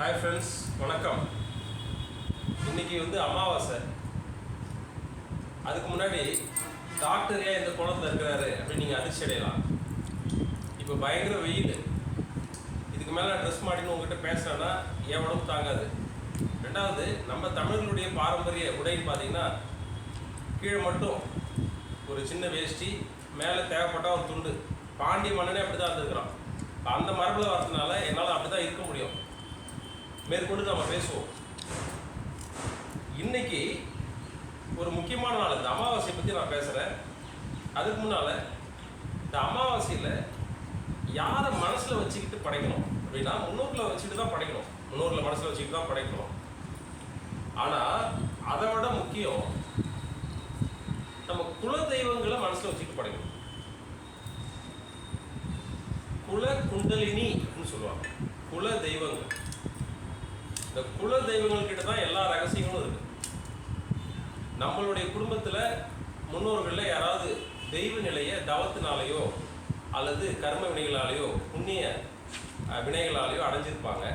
Hi friends வணக்கம். இன்னைக்கு வந்து அமாவாசை. அதுக்கு முன்னாடி டாக்டர் ஏன் இந்த குளத்தில் இருக்கிறாரு அப்படின்னு நீங்கள் அதிர்ச்சி அடையலாம். இப்போ பயங்கர வெயில். இதுக்கு மேலே நான் ட்ரெஸ் மாட்டின்னு உங்ககிட்ட பேசுகிறேன்னா என் உடம்பு தாங்காது. ரெண்டாவது நம்ம தமிழர்களுடைய பாரம்பரிய உடைன்னு பார்த்தீங்கன்னா கீழே மட்டும் ஒரு சின்ன வேஷ்டி மேலே தேவைப்பட்டால் ஒரு துண்டு. பாண்டிய மன்னனே அப்படி தான் இருந்துருக்குறான். அந்த மரபில் வரதுனால என்னால் அப்படி தான் இருக்க முடியும் மேற்கொண்டு நம்ம பேசுவோம். இன்னைக்கு ஒரு முக்கியமான நாள். இந்த அமாவாசையை பற்றி நான் பேசுகிறேன் அதுக்கு முன்னால் இந்த அமாவாசையில் யாரை மனசில் வச்சுக்கிட்டு படைக்கணும்? அப்படின்னா முன்னோர்களை வச்சுட்டு தான் படைக்கணும். முன்னோர்களை மனசில் வச்சுக்கிட்டு தான் படைக்கணும். ஆனால் அதை விட முக்கியம் நம்ம குல தெய்வங்களை மனசில் வச்சுக்கிட்டு படைக்கணும். குல குண்டலினி அப்படின்னு சொல்லுவாங்க. குல தெய்வங்கள். இந்த குல தெய்வங்கள் கிட்ட தான் எல்லா ரகசியங்களும் இருக்கு. நம்மளுடைய குடும்பத்தில் முன்னோர்களில் யாராவது தெய்வ நிலையை தவத்தினாலேயோ அல்லது கர்ம வினைகளாலேயோ புண்ணிய வினைகளாலேயோ அடைஞ்சிருப்பாங்க.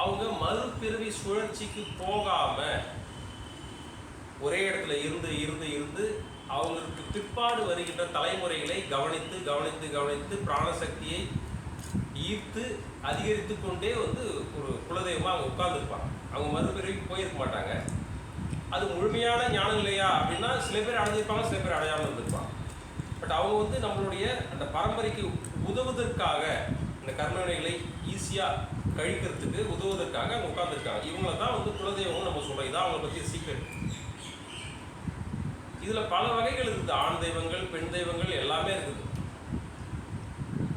அவங்க மறுபிறவி சுழற்சிக்கு போகாமல் ஒரே இடத்துல இருந்து இருந்து இருந்து அவங்களுக்கு பிற்பாடு வருகின்ற தலைமுறைகளை கவனித்து கவனித்து கவனித்து பிராணசக்தியை ஈர்த்து அதிகரித்து கொண்டே வந்து ஒரு குலதெய்வமாக அவங்க உட்கார்ந்துருப்பாங்க. அவங்க மறுபிறவிக்கு போயிருக்க மாட்டாங்க. அது முழுமையான ஞானம் இல்லையா அப்படின்னா சில பேர் அடைஞ்சிருப்பாங்க சில பேர் அடையாமல் இருந்திருப்பாங்க. பட் அவங்க வந்து நம்மளுடைய அந்த பரம்பரைக்கு உதவுவதற்காக இந்த கர்மவினைகளை ஈஸியாக கழிக்கிறதுக்கு உதவுவதற்காக அவங்க உட்கார்ந்துருக்காங்க. இவங்கள தான் வந்து குலதெய்வம்னு நம்ம சொல்கிறோம் இதான் அவங்களை பற்றிய சீக்கிரம் இதில் பல வகைகள் இருக்குது. ஆண் தெய்வங்கள் பெண் தெய்வங்கள் எல்லாமே இருக்குது.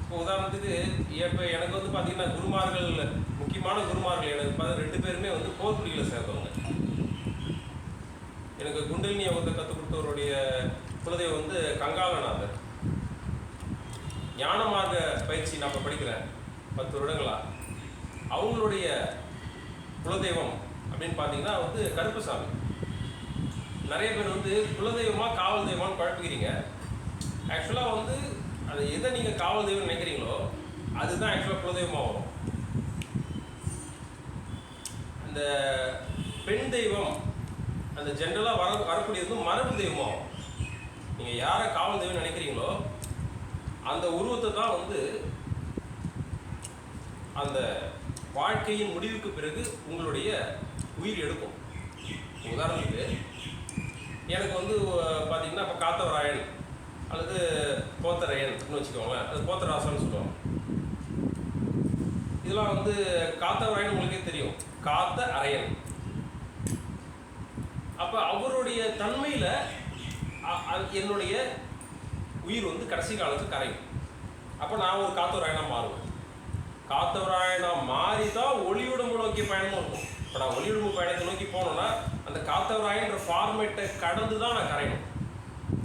இப்போ உதாரணத்துக்கு இப்போ எனக்கு வந்து பார்த்தீங்கன்னா குருமார்கள் முக்கியமான குருமார்கள் எனக்கு பார்த்து ரெண்டு பேருமே வந்து போர்க்குடியில் சேர்ந்தவங்க. எனக்கு குண்டலினி யோகத்தை கற்றுக் கொடுத்தவருடைய குலதெய்வம் வந்து கங்காலநாதர் ஞான மார்க்க பயிற்சி நான் படிக்கிறேன் பத்து வருடங்களா. அவங்களுடைய குலதெய்வம் அப்படின்னு பார்த்தீங்கன்னா வந்து கருப்புசாமி. நிறைய பேர் வந்து குலதெய்வமாக காவல் தெய்வம்னு குழப்பிக்கிறீங்க. ஆக்சுவலாக வந்து அது எதை நீங்கள் காவல் தெய்வம் நினைக்கிறீங்களோ அதுதான் ஆக்சுவலாக குலதெய்வமாக வரும். அந்த பெண் தெய்வம் அந்த ஜென்ரலாக வர வரக்கூடியது மரபு தெய்வமாகும் நீங்கள் யாரை காவல் தெய்வம் நினைக்கிறீங்களோ அந்த உருவத்தை தான் வந்து அந்த வாழ்க்கையின் முடிவுக்கு பிறகு உங்களுடைய உயிர் எடுக்கும். உதாரணத்துக்கு எனக்கு வந்து பார்த்தீங்கன்னா இப்போ காத்தவராயன் அல்லது வச்சுக்கோங்களேன். அது கோத்தராசன்னு சொல்லுவாங்க. இதெல்லாம் வந்து காத்தவராயன் உங்களுக்கே தெரியும். காத்த அரையன் அப்போ அவருடைய தன்மையில் என்னுடைய உயிர் வந்து கடைசி காலத்துக்கு கரையும். அப்போ நான் ஒரு காத்தவராயனாக மாறுவேன். காத்தவராயனா மாறி தான் ஒளியுடம்பு நோக்கி பயணமும் இருக்கும். இப்போ நான் ஒளியுடம்பு பயணத்தை நோக்கி போனோம்னா அந்த காத்தவராயன்ற ஃபார்மேட்டை கடந்து தான் நான் கரையணும்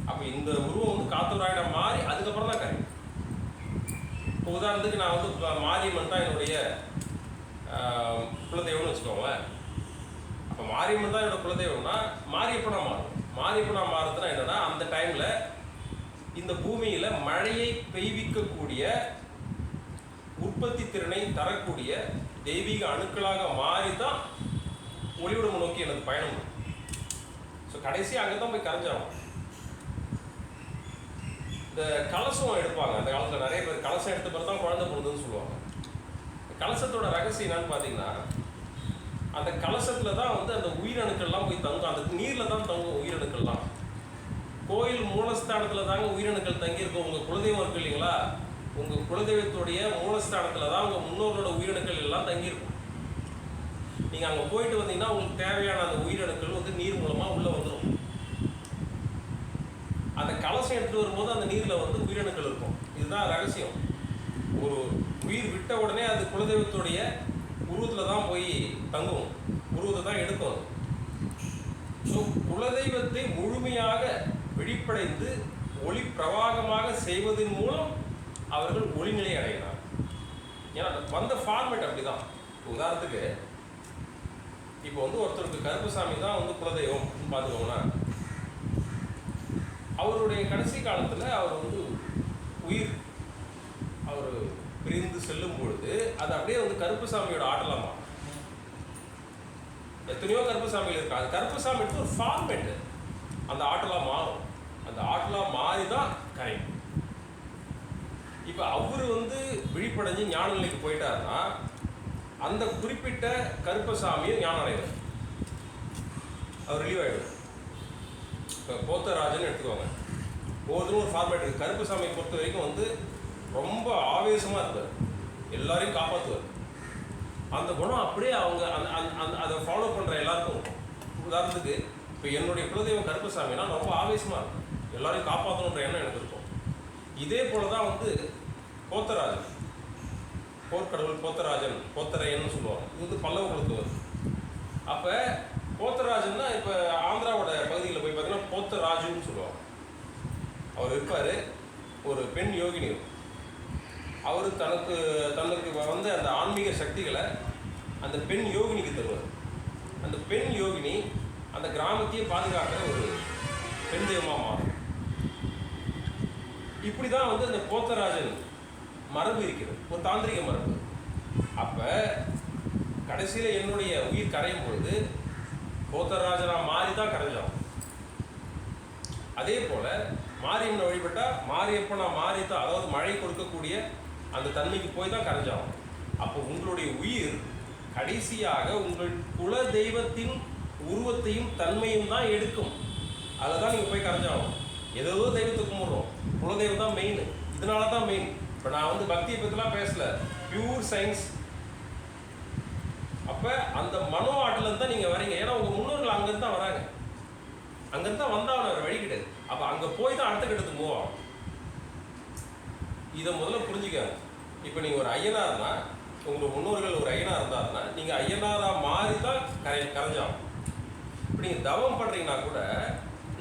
அப்போ இந்த உருவம் வந்து காத்தவராயனா மாறி அதுக்கப்புறம் தான் கரையும் இப்போ உதாரணத்துக்கு நான் வந்து மாரியம்மன் தான் என்னுடைய குலதெய்வம்னு வச்சுக்கோங்களேன். அப்போ மாரியம்மன் தான் என்னோட குலதெய்வம்னா மாரியப்பனா மாறும். மாரியப்பனா மாறுறதுனா என்னன்னா அந்த டைமில் இந்த பூமியில் மழையை பெய்விக்கக்கூடிய உற்பத்தி திறனை தரக்கூடிய தெய்வீக அணுக்களாக மாறி தான் ஒளியுடம்பு நோக்கி எனது பயணம். ஸோ கடைசி அங்கே தான் போய் கரைஞ்சாகும் இந்த கலசம் எடுப்பாங்க. அந்த காலத்தில் நிறைய பேர் கலசம் எடுத்த பிறகு தான் குழந்தை பிறந்ததுன்னு சொல்லுவாங்க. கலசத்தோட ரகசியம் என்னன்னு பார்த்தீங்கன்னா அந்த கலசத்தில் தான் வந்து அந்த உயிரணுக்கள்லாம் போய் தங்கும். அந்த நீரில் தான் தங்கும் உயிரணுக்கள்லாம். கோயில் மூலஸ்தானத்தில் தாங்க உயிரணுக்கள் தங்கியிருக்கும். உங்கள் குலதெய்வம் இருக்கு இல்லைங்களா? உங்கள் குலதெய்வத்துடைய மூலஸ்தானத்தில் தான் உங்கள் முன்னோர்களோட உயிரணுக்கள் எல்லாம் தங்கியிருக்கும். நீங்கள் அங்கே போயிட்டு வந்தீங்கன்னா உங்களுக்கு தேவையான அந்த உயிரணுக்கள் வந்து நீர் மூலமாக அந்த எடுத்துட்டு வரும்போது அந்த நீரில் வந்து உயிரணுக்கள் இருக்கும். இதுதான் ரகசியம். ஒரு உயிர் விட்ட உடனே அது குலதெய்வத்துடைய உருவத்தில் தான் போய் தங்கும். உருவத்தை தான் எடுக்கும். ஸோ குலதெய்வத்தை முழுமையாக வெளிப்படைந்து ஒளி பிரவாகமாக செய்வதன் மூலம் அவர்கள் ஒளிநிலை அடைகிறார். ஏன்னா வந்த ஃபார்மேட் அப்படிதான். உதாரணத்துக்கு இப்போ வந்து ஒருத்தருக்கு கருப்பசாமி தான் வந்து குலதெய்வம் பார்த்துக்கோங்கன்னா அவருடைய கடைசி காலத்தில் அவர் வந்து உயிர். அவர் பிரிந்து செல்லும் பொழுது அது அப்படியே வந்து கருப்புசாமியோட ஆட்டலாமா எத்தனையோ கருப்பசாமிகள் இருக்கு? அது கருப்பசாமிக்கு ஒரு ஃபார்மேட்டு அந்த ஆட்டெல்லாம் மாறும். அந்த ஆட்டெல்லாம் மாறி தான் கரையும் இப்போ அவர் வந்து விழிப்படைஞ்சு ஞான நிலைக்கு போயிட்டாருன்னா அந்த குறிப்பிட்ட கருப்பசாமியும் ஞானம் அடைவார் அவர் ரிலீவ் ஆகிடும் இப்போ போத்தராஜன் எடுத்துக்கோங்க. ஒவ்வொருத்தரும் ஒரு ஃபார்மேட் இருக்குது கருப்பசாமியை பொறுத்த வரைக்கும் வந்து ரொம்ப ஆவேசமாக இருப்பார். எல்லாரையும் காப்பாற்றுவார் அந்த குணம் அப்படியே அவங்க அந்த அந்த- அந் அதை ஃபாலோ பண்ணுற எல்லாருக்கும் இருக்கும். உதாரணத்துக்கு இப்போ என்னுடைய குலதெய்வம் கருப்பு சாமினா ரொம்ப ஆவேசமாக இருக்கும். எல்லாரையும் காப்பாற்றணுன்ற எண்ணம் எனக்கு இருக்கும். இதே போல தான் வந்து போத்தராஜன். போர்க்கடவுள் போத்தராஜன் போத்தரையன்னு சொல்லுவாங்க. இது வந்து பல்லவ குலத்தவர். அப்போ போத்தராஜன்னா இப்போ ஆந்திராவோட பகுதியில் போய் பார்த்தீங்கன்னா போத்தராஜுன்னு சொல்லுவாங்க. அவர் இருப்பார். ஒரு பெண் யோகினி அவர் தனக்கு தனக்கு வந்த அந்த ஆன்மீக சக்திகளை அந்த பெண் யோகினிக்கு தருவார். அந்த பெண் யோகினி அந்த கிராமத்தையே பாதுகாக்கிற ஒரு பெண் தெய்வமாக மாறும். இப்படி தான் வந்து அந்த போத்தராஜன் மரபு இருக்கிறது. ஒரு தாந்திரிக மரபு. அப்போ கடைசியில் என்னுடைய உயிர் கரையும் பொழுது போத்தராஜனா மாறி தான் கரைஞ்சோம் அதே போல மாரியம்மனை வழிபட்டா மாரியப்பனா மாறி தான் அதாவது மழை கொடுக்கக்கூடிய அந்த தன்மைக்கு போய் தான் கரைஞ்சாகும் அப்போ உங்களுடைய உயிர் கடைசியாக உங்கள் குல தெய்வத்தின் உருவத்தையும் தன்மையும் தான் எடுக்கும். அதில் தான் நீங்கள் போய் கரைஞ்சாகும் ஏதோ தெய்வத்தை கும்பிட்றோம். குலதெய்வம் தான் மெயின் இதனால தான் மெயின் இப்போ நான் வந்து பக்தியை பற்றிலாம் பேசல. பியூர் சயின்ஸ் அப்போ அந்த மனோ ஆட்டிலேருந்து தான் நீங்கள் வரீங்க ஏன்னா உங்கள் முன்னோர்கள் அங்கேருந்து தான் வராங்க. அங்கேருந்து தான் வந்தால் வேறு வழி கிடையாது. அப்போ அங்கே போய் தான் அடுத்த கட்டத்துக்கு மூவ் ஆகும் இதை முதல்ல புரிஞ்சுக்காது இப்போ நீங்கள் ஒரு ஐயனார்னா உங்கள் முன்னோர்கள் ஒரு ஐயனாக இருந்தாருன்னா நீங்கள் ஐயனாராக மாறி தான் கரை கரைஞ்சாகும் இப்போ நீங்கள் தவம் பண்ணுறீங்கன்னா கூட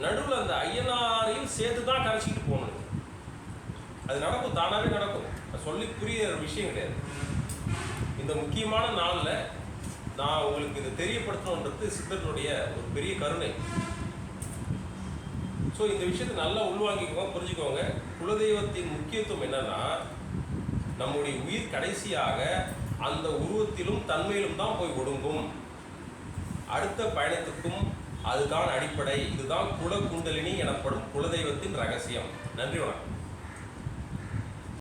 நடுவில் அந்த ஐயனாரையும் சேர்த்து தான் கரைச்சிக்கிட்டு போகணும். அது நடக்கும் தானாகவே நடக்கும். சொல்லி புரிய விஷயம் கிடையாது. இந்த முக்கியமான நாளில் நான் உங்களுக்கு இதை தெரியப்படுத்தணுன்றது சித்தர்களுடைய ஒரு பெரிய கருணை. ஸோ இந்த விஷயத்தை நல்லா உள்வாங்கிக்கோங்க புரிஞ்சுக்கோங்க. குலதெய்வத்தின் முக்கியத்துவம் என்னன்னா நம்முடைய உயிர் கடைசியாக அந்த உருவத்திலும் தன்மையிலும் தான் போய் ஒடுங்கும். அடுத்த பயணத்துக்கும் அதுதான் அடிப்படை இதுதான் குல குண்டலினி எனப்படும் குலதெய்வத்தின் ரகசியம். நன்றி வணக்கம்.